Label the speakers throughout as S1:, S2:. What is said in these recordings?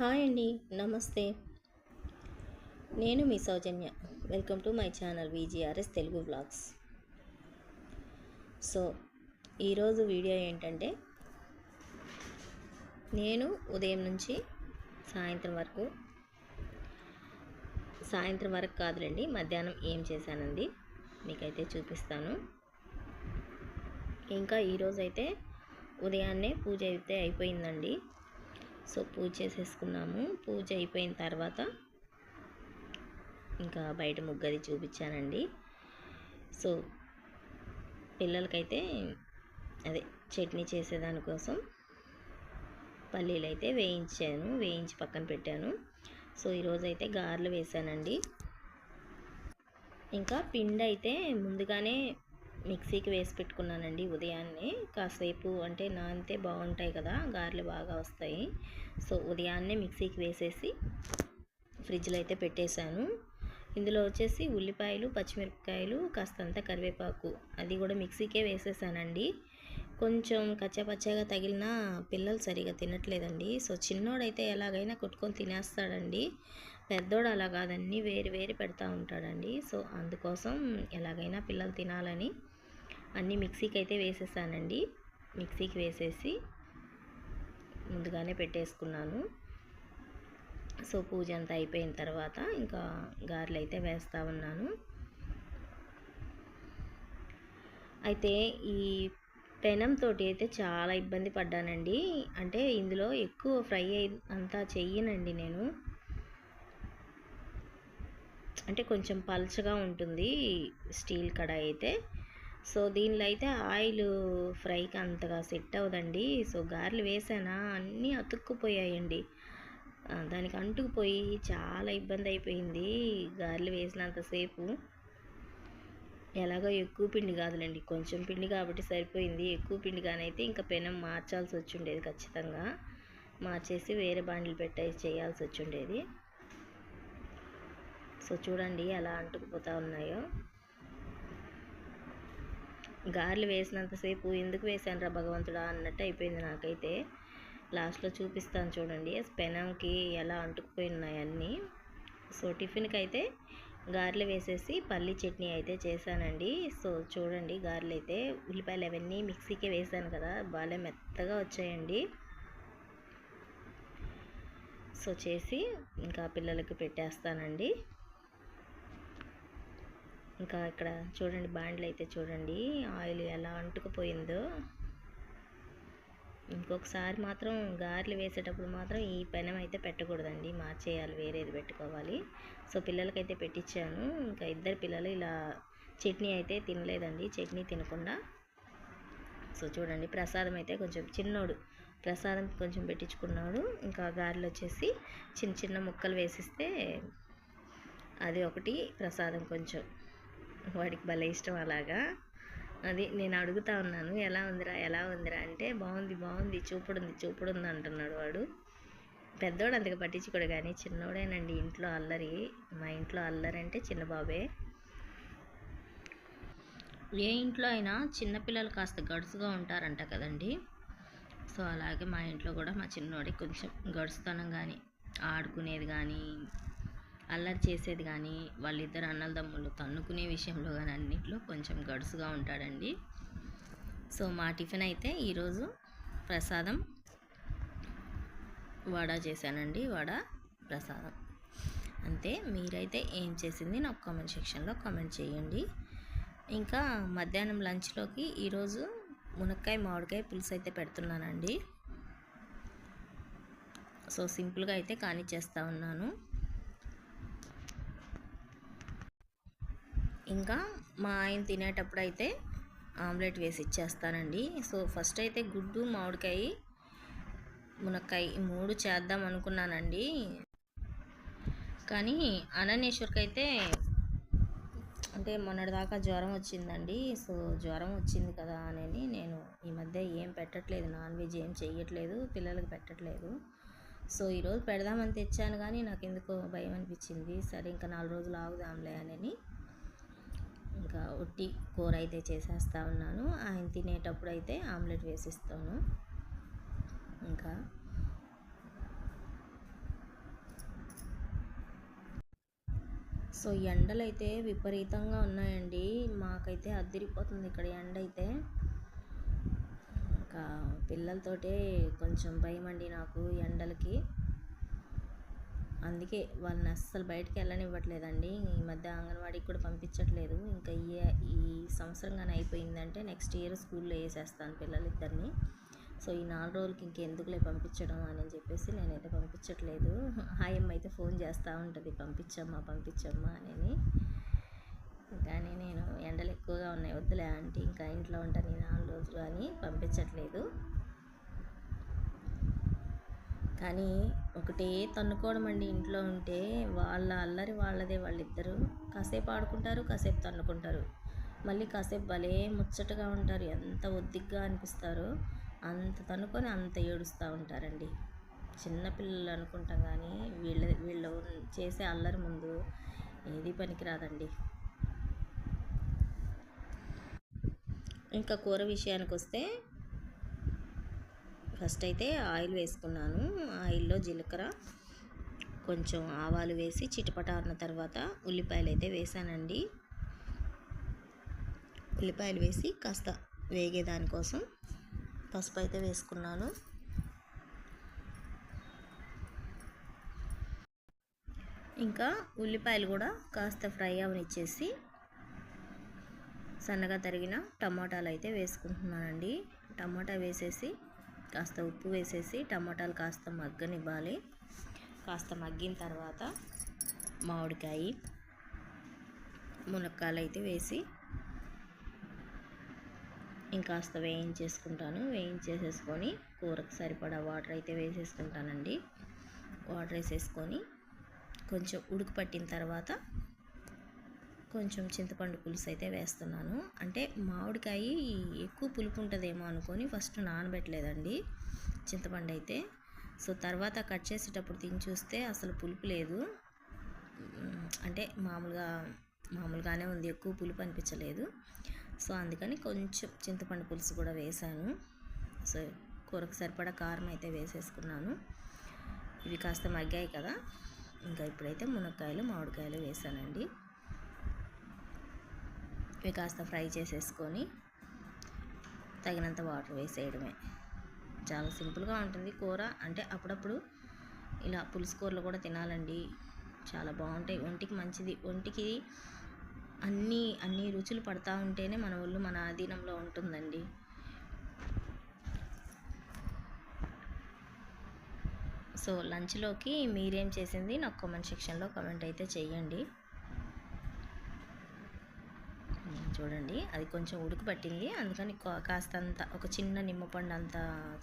S1: Hi అండి నమస్తే. నేను మీ Sowjanya. Welcome to my channel VGRS Telugu blogs so ఈరోజు వీడియో ఏంటంటే నేను ఉదయం నుంచి సాయంత్రం వరకు సాయంత్రం వరకు కాదులేండి మధ్యాహ్నం ఏం చేశానండి మీకైతే చూపిస్తాను. ఇంకా ఈరోజైతే ఉదయాన్నే పూజ అయితే అయిపోయిందండి. సో పూజ చేసేసుకున్నాము. పూజ అయిపోయిన తర్వాత ఇంకా బయట ముగ్గది చూపించానండి. సో పిల్లలకైతే అదే చట్నీ చేసేదానికోసం పల్లీలు అయితే వేయించాను వేయించి పక్కన పెట్టాను. సో ఈరోజు అయితే గారెలు వేసానండి ఇంకా పిండి అయితే ముందుగానే మిక్సీకి వేసి పెట్టుకున్నానండి ఉదయాన్నే. కాసేపు అంటే నానితే బాగుంటాయి కదా గారెలు బాగా వస్తాయి. సో ఉదయాన్నే మిక్సీకి వేసేసి ఫ్రిడ్జ్లో అయితే పెట్టేశాను. ఇందులో వచ్చేసి ఉల్లిపాయలు పచ్చిమిరపకాయలు కాస్తంత కరివేపాకు అది కూడా మిక్సీకే వేసేసానండి. కొంచెం కచ్చపచ్చగా తగిలిన పిల్లలు సరిగా తినట్లేదండి. సో చిన్నోడైతే ఎలాగైనా కొట్టుకొని తినేస్తాడండి. పెద్దోడు అలా కాదన్నీ వేరు వేరు పెడతా ఉంటాడండి. సో అందుకోసం ఎలాగైనా పిల్లలు తినాలని అన్నీ మిక్సీకి అయితే వేసేసానండి. మిక్సీకి వేసేసి ముందుగానే పెట్టేసుకున్నాను. సో పూజ అంతా అయిపోయిన తర్వాత ఇంకా గారెలు అయితే వేస్తూ ఉన్నాను అయితే ఈ పెనంతో అయితే చాలా ఇబ్బంది పడ్డానండి. అంటే ఇందులో ఎక్కువ ఫ్రై అయి అంతా చెయ్యనండి నేను. అంటే కొంచెం పల్చగా ఉంటుంది స్టీల్ కడాయి అయితే. సో దీనిలో అయితే ఆయిల్ ఫ్రైకి అంతగా సెట్ అవ్వదండి. సో గారెలు వేసానా అన్నీ అతుక్కుపోయాయండి. దానికి అంటుకుపోయి చాలా ఇబ్బంది అయిపోయింది గారెలు వేసినంతసేపు ఎలాగో ఎక్కువ పిండి కాదులేండి కొంచెం పిండి కాబట్టి సరిపోయింది. ఎక్కువ పిండి కానైతే ఇంకా పెనం మార్చాల్సి వచ్చి ఉండేది ఖచ్చితంగా. మార్చేసి వేరే బాండ్లు పెట్టేసి చేయాల్సి వచ్చి ఉండేది సో చూడండి ఎలా అంటుకుపోతూ ఉన్నాయో. గారెలు వేసినంతసేపు ఎందుకు వేసాను రా భగవంతుడా అన్నట్టు అయిపోయింది నాకైతే. లాస్ట్లో చూపిస్తాను చూడండి. పెనంకి ఎలా అంటుకుపోయి అన్నీ. సో టిఫిన్కి అయితే గారెలు వేసేసి పల్లి చట్నీ అయితే చేశానండి. సో చూడండి గారెలు అయితే ఉల్లిపాయలు అవన్నీ మిక్సీకే వేసాను కదా. బాగా మెత్తగా వచ్చాయండి. సో చేసి ఇంకా పిల్లలకి పెట్టేస్తానండి. ఇంకా ఇక్కడ చూడండి బాండ్లు అయితే చూడండి ఆయిల్ ఎలా అంటుకుపోయిందో. ఇంకొకసారి మాత్రం గారెలు వేసేటప్పుడు మాత్రం ఈ పెనం అయితే పెట్టకూడదండి మార్చేయాలి వేరేది పెట్టుకోవాలి. సో పిల్లలకైతే పెట్టించాను ఇంకా ఇద్దరు పిల్లలు ఇలా చట్నీ అయితే తినలేదండి చట్నీ తినకుండా. సో చూడండి ప్రసాదం అయితే కొంచెం చిన్నోడు ప్రసాదం కొంచెం పెట్టించుకున్నాడు ఇంకా గారెలు వచ్చేసి చిన్న చిన్న ముక్కలు వేసిస్తే అది ఒకటి ప్రసాదం కొంచెం. వాడికి భలే ఇష్టం అలాగా. అది నేను అడుగుతా ఉన్నాను ఎలా ఉందిరా ఎలా ఉందిరా? అంటే బాగుంది బాగుంది చూపుడుంది చూపుడుంది అంటున్నాడు వాడు. పెద్దోడు అంతగా పట్టించుకోడు కానీ చిన్నోడేనండి ఇంట్లో అల్లరి. మా ఇంట్లో అల్లరి అంటే చిన్న బాబే. ఏ ఇంట్లో అయినా చిన్నపిల్లలు కాస్త గడుసుగా ఉంటారంట కదండి. సో అలాగే మా ఇంట్లో కూడా మా చిన్నోడికి కొంచెం గడుసుతనం కానీ ఆడుకునేది కానీ అల్లరి చేసేది కానీ వాళ్ళిద్దరు అన్నదమ్ములు తన్నుకునే విషయంలో కానీ అన్నింటిలో కొంచెం గడుసుగా ఉంటాడండి. సో మా టిఫిన్ అయితే ఈరోజు ప్రసాదం వడ చేశానండి వడ ప్రసాదం. అంతే మీరైతే ఏం చేసింది నాకు కామెంట్ సెక్షన్లో కామెంట్ చేయండి. ఇంకా మధ్యాహ్నం లంచ్లోకి ఈరోజు మునక్కాయ మామిడికాయ పులుసు అయితే పెడుతున్నానండి. సో సింపుల్గా అయితే కానిచ్చేస్తూ ఉన్నాను. ఇంకా మా ఆయన తినేటప్పుడు అయితే ఆమ్లెట్ వేసి ఇచ్చేస్తానండి. సో ఫస్ట్ అయితే గుడ్డు మామిడికాయ మునక్కాయ ఈ మూడు చేద్దాం అనుకున్నానండి. కానీ అనన్యేశ్వర్కి అయితే అంటే మొన్నటిదాకా జ్వరం వచ్చిందండి. సో జ్వరం వచ్చింది కదా అని నేను ఈ మధ్య ఏం పెట్టట్లేదు. నాన్ వెజ్ ఏం చేయట్లేదు పిల్లలకి పెట్టట్లేదు. సో ఈరోజు పెడదామని తెచ్చాను కానీ నాకు ఎందుకో భయం అనిపించింది. సరే ఇంకా నాలుగు రోజులు ఆగుదాంలే అని ఇంకా ఒట్టి కూర అయితే చేసేస్తా ఉన్నాను. ఆయన తినేటప్పుడు అయితే ఆమ్లెట్ వేసిస్తాను. ఇంకా సో ఎండలు అయితే విపరీతంగా ఉన్నాయండి. మాకైతే అద్దరిపోతుంది ఇక్కడ ఎండ అయితే. ఇంకా పిల్లలతోటే కొంచెం భయం అండి నాకు ఎండలకి. అందుకే వాళ్ళని అస్సలు బయటకు వెళ్ళనివ్వట్లేదండి. ఈ మధ్య అంగన్వాడీకి కూడా పంపించట్లేదు. ఇంకా ఈ ఈ సంవత్సరం కానీ అయిపోయిందంటే నెక్స్ట్ ఇయర్ స్కూల్లో వేసేస్తాను పిల్లలిద్దరిని. సో ఈ నాలుగు రోజులకి ఇంకెందుకులే పంపించడం అని చెప్పేసి నేనైతే పంపించట్లేదు. హాయమ్మ అయితే ఫోన్ చేస్తూ ఉంటుంది. పంపించమ్మా పంపించమ్మా అని కానీ నేను ఎండలు ఎక్కువగా ఉన్నాయి. వద్దులే ఆంటీ ఇంకా ఇంట్లో ఉంటాను ఈ నాలుగు రోజులు అని పంపించట్లేదు. కానీ ఒకటే తన్నుకోవడం అండి ఇంట్లో ఉంటే వాళ్ళ అల్లరి వాళ్ళదే వాళ్ళిద్దరు. కాసేపు ఆడుకుంటారు కాసేపు తన్నుకుంటారు. మళ్ళీ కాసేపు భలే ముచ్చటగా ఉంటారు ఎంత ఒద్దిగ్గా అనిపిస్తారో అంత తనుకొని అంత ఏడుస్తూ ఉంటారండి. చిన్నపిల్లలు అనుకుంటాం కానీ వీళ్ళ వీళ్ళు చేసే అల్లరి ముందు ఏది పనికిరాదండి. ఇంకా కూర విషయానికి వస్తే ఫస్ట్ అయితే ఆయిల్ వేసుకున్నాను. ఆయిల్లో జీలకర్ర కొంచెం ఆవాలు వేసి చిటపట అన్న తర్వాత ఉల్లిపాయలు అయితే వేసానండి. ఉల్లిపాయలు వేసి కాస్త వేగేదానికోసం పసుపు అయితే వేసుకున్నాను. ఇంకా ఉల్లిపాయలు కూడా కాస్త ఫ్రై అవనిచ్చేసి సన్నగా తరిగిన టమాటాలు అయితే వేసుకుంటున్నానండి. టమాటా వేసేసి కాస్త ఉప్పు వేసేసి టమాటాలు కాస్త మగ్గనివ్వాలి. కాస్త మగ్గిన తర్వాత మామిడికాయ మునక్కాయలు అయితే వేసి ఇంకాస్త వేయించేసుకుంటాను. వేయించేసేసుకొని కూరకు సరిపడా వాటర్ అయితే వేసేసుకుంటానండి. వాటర్ వేసేసుకొని కొంచెం ఉడుకు పట్టిన తర్వాత కొంచెం చింతపండు పులుసు అయితే వేస్తున్నాను. అంటే మామిడికాయ ఎక్కువ పులుపు ఉంటుందేమో అనుకొని ఫస్ట్ నానబెట్టలేదండి చింతపండు అయితే. సో తర్వాత కట్ చేసేటప్పుడు తిని చూస్తే అసలు పులుపు లేదు. అంటే మామూలుగా మామూలుగానే ఉంది ఎక్కువ పులుపు అనిపించలేదు. సో అందుకని కొంచెం చింతపండు పులుసు కూడా వేసాను సో కూరకు సరిపడా కారం అయితే వేసేసుకున్నాను. ఇవి కాస్త మగ్గాయి కదా. ఇంకా ఇప్పుడైతే మునక్కాయలు మామిడికాయలు వేసానండి ఇవి కాస్త ఫ్రై చేసేసుకొని తగినంత వాటర్ వేసేయడమే. చాలా సింపుల్గా ఉంటుంది కూర. అంటే అప్పుడప్పుడు ఇలా పులుసు కూరలు కూడా తినాలండి. చాలా బాగుంటాయి. ఒంటికి మంచిది. ఒంటికి అన్నీ అన్ని రుచులు పడతా ఉంటేనే మన ఒళ్ళు మన ఆధీనంలో ఉంటుందండి. సో లంచ్లోకి మీరేం చేసింది? నాకు కామెంట్ సెక్షన్లో కామెంట్ అయితే చేయండి. చూడండి. అది కొంచెం ఉడుకు పట్టింది. అందుకని కాస్తంత ఒక చిన్న నిమ్మపండు అంత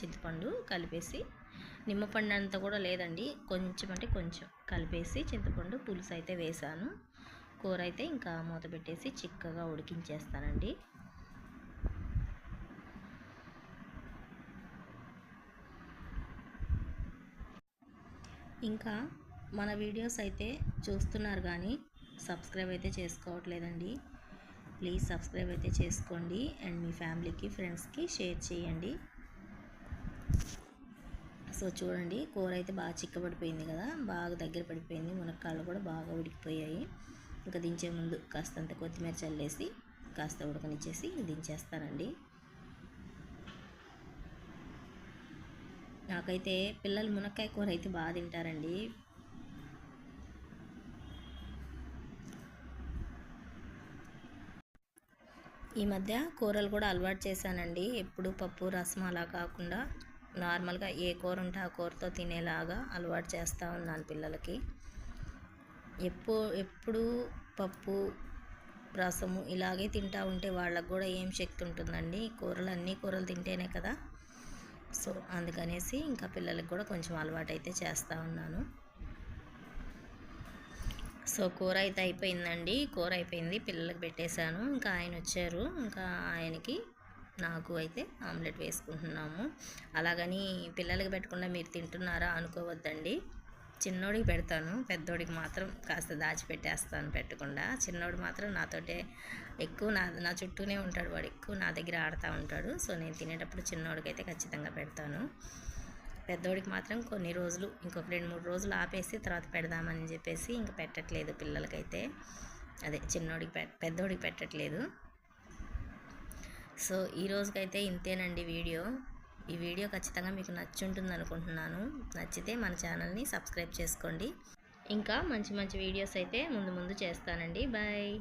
S1: చింతపండు కలిపేసి నిమ్మపండు అంత కూడా లేదండి. కొంచెం అంటే కొంచెం కలిపేసి చింతపండు పులుసు అయితే వేసాను. కూర అయితే ఇంకా మూత పెట్టేసి చిక్కగా ఉడికించేస్తానండి. ఇంకా మన వీడియోస్ అయితే చూస్తున్నారు కానీ సబ్స్క్రైబ్ అయితే చేసుకోవట్లేదండి. ప్లీజ్ సబ్స్క్రైబ్ అయితే చేసుకోండి అండ్ మీ ఫ్యామిలీకి ఫ్రెండ్స్కి షేర్ చేయండి. సో చూడండి కూర అయితే బాగా చిక్కబడిపోయింది కదా బాగా దగ్గర పడిపోయింది మునక్కాళ్ళు కూడా బాగా ఉడికిపోయాయి. ఇంకా దించే ముందు కాస్తంత కొత్తిమీర చల్లేసి కాస్త ఉడకనిచ్చేసి దించేస్తానండి. నాకైతే పిల్లలు మునక్కాయ కూర అయితే బాగా తింటారండి. ఈ మధ్య కూరలు కూడా అలవాటు చేశానండి. ఎప్పుడు పప్పు రసం అలా కాకుండా నార్మల్గా ఏ కూర ఉంటే ఆ కూరతో తినేలాగా అలవాటు చేస్తూ ఉన్నాను పిల్లలకి. ఎప్పు ఎప్పుడు పప్పు రసము ఇలాగే తింటూ ఉంటే వాళ్ళకు కూడా ఏం శక్తి ఉంటుందండి? కూరలు అన్నీ కూరలు తింటేనే కదా? సో అందుకనేసి ఇంకా పిల్లలకు కూడా కొంచెం అలవాటు అయితే చేస్తూ ఉన్నాను. సో కూర అయితే అయిపోయిందండి. కూర అయిపోయింది. పిల్లలకు పెట్టేశాను. ఇంకా ఆయన వచ్చారు. ఇంకా ఆయనకి నాకు అయితే ఆమ్లెట్ వేసుకుంటున్నాము. అలాగని పిల్లలకి పెట్టకుండా మీరు తింటున్నారా అనుకోవద్దండి. చిన్నోడికి పెడతాను. పెద్దోడికి మాత్రం కాస్త దాచిపెట్టేస్తాను పెట్టకుండా. చిన్నోడు మాత్రం నాతోటే ఎక్కువ నా నా చుట్టూనే ఉంటాడు వాడు. ఎక్కువ నా దగ్గర ఆడుతూ ఉంటాడు. సో నేను తినేటప్పుడు చిన్నోడికి అయితే ఖచ్చితంగా పెడతాను. పెద్దోడికి మాత్రం కొన్ని రోజులు ఇంకొక రెండు మూడు రోజులు ఆపేసి తర్వాత పెడదామని చెప్పేసి ఇంకా పెట్టట్లేదు పిల్లలకైతే. అదే చిన్నోడికి పె పెద్దోడికి పెట్టట్లేదు. సో ఈ రోజుకైతే ఇంతేనండి వీడియో. ఈ వీడియో ఖచ్చితంగా మీకు నచ్చుంటుంది అనుకుంటున్నాను నచ్చితే మన ఛానల్ని సబ్స్క్రైబ్ చేసుకోండి. ఇంకా మంచి మంచి వీడియోస్ అయితే ముందు ముందు చేస్తానండి. బాయ్!